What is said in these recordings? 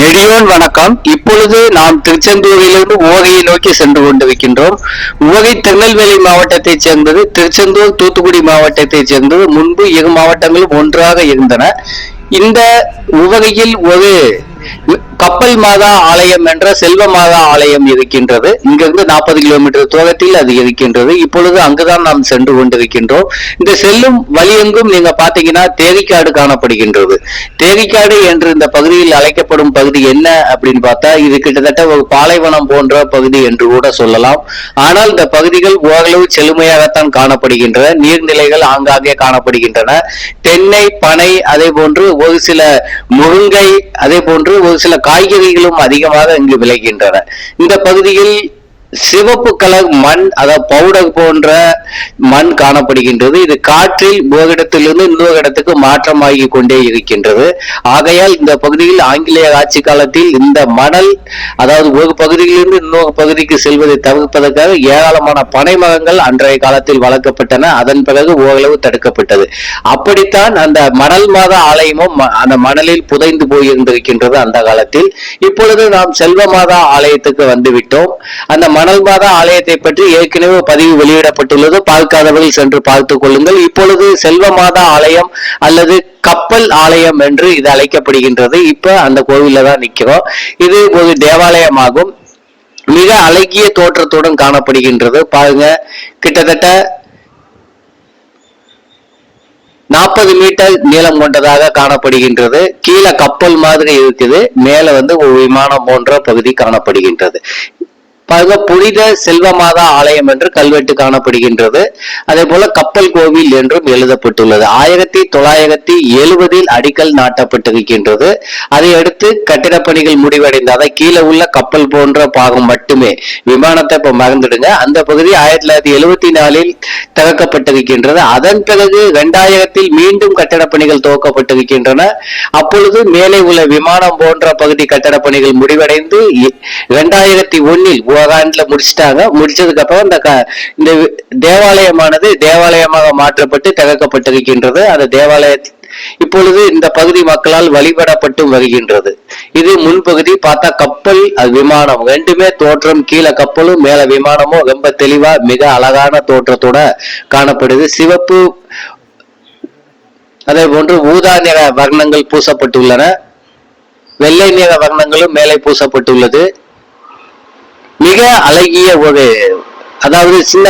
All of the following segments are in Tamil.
நெடியோன் வணக்கம். இப்பொழுது நாம் திருச்செந்தூரிலிருந்து உவகையை நோக்கி சென்று கொண்டிருக்கின்றோம். உவகை திருநெல்வேலி மாவட்டத்தைச் சேர்ந்தது திருச்செந்தூர் தூத்துக்குடி மாவட்டத்தைச் சேர்ந்தது முன்பு இரு மாவட்டங்களும் ஒன்றாக இருந்தன. இந்த உவகையில் ஒரு கப்பல் மாதா ஆலயம் என்ற செல்வ மாதா ஆலயம் இருக்கின்றது. இங்கிருந்து நாற்பது கிலோமீட்டர் தூரத்தில் அது இருக்கின்றது. இப்பொழுது அங்குதான் நாம் சென்று கொண்டிருக்கின்றோம். இந்த செல்லும் வழியெங்கும் நீங்க பாத்தீங்கன்னா தேரிக்காடு காணப்படுகின்றது. தேரிக்காடு என்று இந்த பகுதியில் அழைக்கப்படும் பகுதி என்ன அப்படின்னு பார்த்தா இது கிட்டத்தட்ட ஒரு பாலைவனம் போன்ற பகுதி என்று கூட சொல்லலாம். ஆனால் இந்த பகுதிகள் ஓரளவு செழுமையாகத்தான் காணப்படுகின்றன. நீர்நிலைகள் ஆங்காங்கே காணப்படுகின்றன. தென்னை பனை அதே போன்று ஒரு சில முருங்கை அதே போன்று ஒரு சில காய்கறிகளும் அதிகமாக இங்கு விளைகின்றன. இந்த பகுதியில் சிவப்பு கலர் மண் அதாவது பவுடர் போன்ற மண் காணப்படுகின்றது. இது காற்றில் ஒரு இன்னொரு இடத்துக்கு மாற்றமாகி கொண்டே இருக்கின்றது. ஆகையால் இந்த பகுதியில் ஆங்கிலேய ஆட்சி காலத்தில் இந்த மணல் அதாவது ஒரு பகுதியிலிருந்து இன்னொரு பகுதிக்கு செல்வதை தவிர்ப்பதற்காக ஏராளமான பனை மரங்கள் அன்றைய காலத்தில் வளர்க்கப்பட்டன. அதன் பிறகு ஓரளவு தடுக்கப்பட்டது. அப்படித்தான் அந்த மணல் மாத ஆலயமும் ம- அந்த மணலில் புதைந்து போயிருந்திருக்கின்றது அந்த காலத்தில். இப்பொழுது நாம் செல்வ மாதா ஆலயத்துக்கு வந்துவிட்டோம். அந்த மணல் மாதா ஆலயத்தை பற்றி ஏற்கனவே பதிவு வெளியிடப்பட்டுள்ளது. பார்க்காதவர்கள் சென்று பார்த்துக் கொள்ளுங்கள். இப்பொழுது செல்வ மாதா ஆலயம் அல்லது கப்பல் ஆலயம் என்று இது அழைக்கப்படுகின்றது. இப்ப அந்த கோவில்ல தான் நிக்கிறோம். இது ஒரு தேவாலயமாகும். மிக அழகிய தோற்றத்துடன் காணப்படுகின்றது. பாருங்க கிட்டத்தட்ட நாற்பது மீட்டர் நீளம் கொண்டதாக காணப்படுகின்றது. கீழே கப்பல் மாதிரி இருக்குது. மேல வந்து ஒரு விமானம் போன்ற பகுதி காணப்படுகின்றது. பாருங்க புனித செல்வமாதா ஆலயம் என்று கல்வெட்டு காணப்படுகின்றது. அதே போல கப்பல் கோவில் என்றும் எழுதப்பட்டுள்ளது. ஆயிரத்தி தொள்ளாயிரத்தி எழுபதில் அடிக்கல் நாட்டப்பட்டிருக்கின்றது. அதை அடுத்து கட்டிடப்பணிகள் முடிவடைந்து அதை கீழே உள்ள கப்பல் போன்ற பாகம் மட்டுமே. விமானத்தை இப்ப மறந்துடுங்க. அந்த பகுதி ஆயிரத்தி தொள்ளாயிரத்தி எழுபத்தி நாலில் திறக்கப்பட்டிருக்கின்றது. அதன் பிறகு இரண்டாயிரத்தில் மீண்டும் கட்டிடப்பணிகள் துவக்கப்பட்டிருக்கின்றன. அப்பொழுது மேலே உள்ள விமானம் போன்ற பகுதி கட்டடப்பணிகள் முடிவடைந்து இரண்டாயிரத்தி ஒன்னில் ஓராண்டுல முடிச்சிட்டாங்க. முடிச்சதுக்கு அப்புறம் இந்த இந்த தேவாலயமானது தேவாலயமாக மாற்றப்பட்டு திறக்கப்பட்டிருக்கின்றது அந்த தேவாலய இப்பொழுது இந்த பகுதி மக்களால் வழிபடப்பட்டு வருகின்றது. இது முன்பகுதி பார்த்தா கப்பல் அது விமானம். ரெண்டுமே தோற்றம் கீழே கப்பலும் மேல விமானமும் ரொம்ப தெளிவா மிக அழகான தோற்றத்தோட காணப்படுது. சிவப்பு அதே போன்று ஊதா நிற வர்ணங்கள் பூசப்பட்டுள்ளன. வெள்ளை நிற வர்ணங்களும் மேலே பூசப்பட்டுள்ளது. மிக அழகிய ஒரு அதாவது சின்ன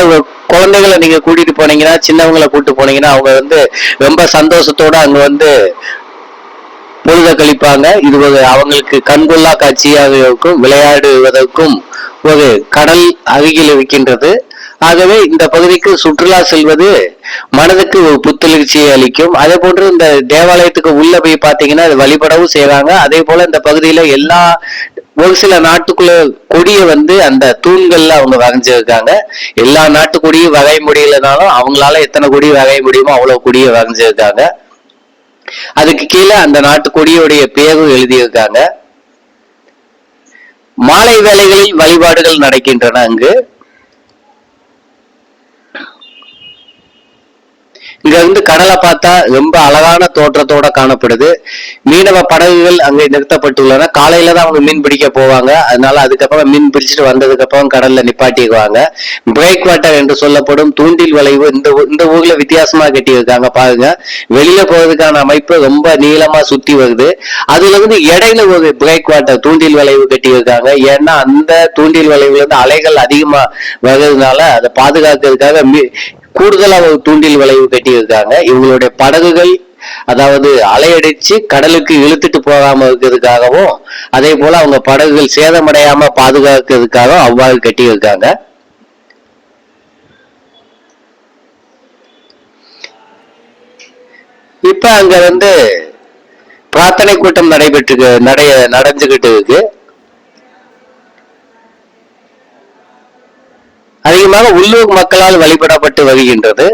குழந்தைகளை நீங்க கூட்டிட்டு போனீங்கன்னா சின்னவங்களை கூட்டிட்டு போனீங்கன்னா அவங்க வந்து ரொம்ப சந்தோஷத்தோட அங்க வந்து பொழுத கழிப்பாங்க. இது ஒரு அவங்களுக்கு கண்கொள்ளா காட்சியாக இருக்கும் விளையாடுவதற்கும் ஒரு கடல் அருகில் இருக்கின்றது. ஆகவே இந்த பகுதிக்கு சுற்றுலா செல்வது மனதுக்கு ஒரு புத்துணர்ச்சியை அளிக்கும். அதே போன்று இந்த தேவாலயத்துக்கு உள்ள போய் பார்த்தீங்கன்னா அது வழிபடவும் செய்வாங்க அதே போல இந்த பகுதியில எல்லா ஒரு சில நாட்டுக்குள்ள கொடியை வந்து அந்த தூண்கள்ல அவங்க வரைஞ்சிருக்காங்க. எல்லா நாட்டு கொடியும் வகை முடியலனாலும் அவங்களால எத்தனை கொடி வகை முடியுமோ அவ்வளவு கொடியை வரைஞ்சிருக்காங்க. அதுக்கு கீழே அந்த நாட்டு கொடியுடைய பேரும் எழுதியிருக்காங்க. மாலை வேலைகளில் வழிபாடுகள் நடக்கின்றன அங்கு. இங்க இருந்து கடலை பார்த்தா ரொம்ப அழகான தோற்றத்தோட காணப்படுது. மீனவ படகுகள் அங்கே நிறுத்தப்பட்டுள்ளன. காலையில தான் அவங்க மீன் பிடிக்க போவாங்க. அதனால அதுக்கப்புறம் மீன் பிடிச்சிட்டு வந்ததுக்கு அப்புறம் கடல்ல நிப்பாட்டிக்குவாங்க பிரேக் வாட்டர் என்று சொல்லப்படும் தூண்டில் வளைவு இந்த இந்த ஊர்ல வித்தியாசமா கட்டியிருக்காங்க பாருங்க. வெளியில போறதுக்கான அமைப்பு ரொம்ப நீளமா சுத்தி வருது. அதுல இருந்து இடையில ஒரு பிரேக் வாட்டர் தூண்டில் வளைவு கட்டியிருக்காங்க. ஏன்னா அந்த தூண்டில் வளைவுல இருந்து அலைகள் அதிகமா வர்றதுனால அதை பாதுகாக்கிறதுக்காக கூடுதலாக ஒரு தூண்டில் வளைவு கட்டியிருக்காங்க. இவங்களுடைய படகுகள் அதாவது அலையடிச்சு கடலுக்கு இழுத்துட்டு போகாம இருக்கிறதுக்காகவும் அதே போல அவங்க படகுகள் சேதமடையாம பாதுகாக்கிறதுக்காகவும் அவ்வாறு கட்டியிருக்காங்க. இப்ப அங்க வந்து பிரார்த்தனை கூட்டம் நடைபெற்று நடைய நடந்துகிட்டு இருக்கு. அதிகமாக உள்ளூர் மக்களால் வழிபடப்பட்டு வருகின்றது.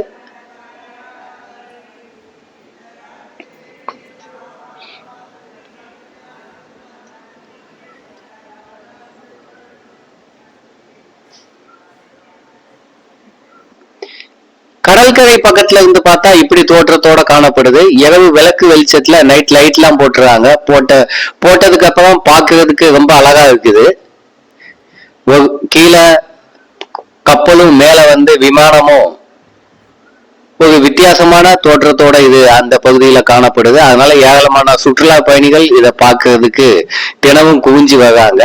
கடற்கரை பக்கத்துல இருந்து பார்த்தா இப்படி தோற்றத்தோட காணப்படுது. இரவு விளக்கு வெளிச்சத்துல நைட் லைட் எல்லாம் போட்டுருக்காங்க போட்ட போட்டதுக்கு அப்புறம் பாக்குறதுக்கு ரொம்ப அழகா இருக்குது. கீழே கப்பலும் மேல வந்து விமானமும் ஒரு வித்தியாசமான தோற்றத்தோட இது அந்த பகுதியில காணப்படுது. அதனால ஏராளமான சுற்றுலா பயணிகள் இதை பார்க்கறதுக்கு தினமும் குவிஞ்சு வராங்க.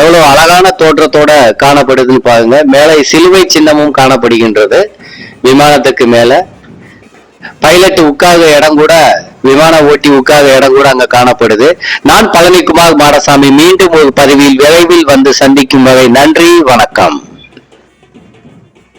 எவ்வளவு அழகான தோற்றத்தோட காணப்படுதுன்னு பாருங்க. மேலே சிலுவை சின்னமும் காணப்படுகின்றது. விமானத்துக்கு மேல. பைலட் உட்கார்ந்த இடம் கூட விமான ஓட்டி உட்காத இடம் கூட அங்க காணப்படுது. நான் பழனிக்குமார் மாடசாமி மீண்டும் ஒரு பதிவில் விரைவில் வந்து சந்திக்கும் வரை நன்றி வணக்கம்.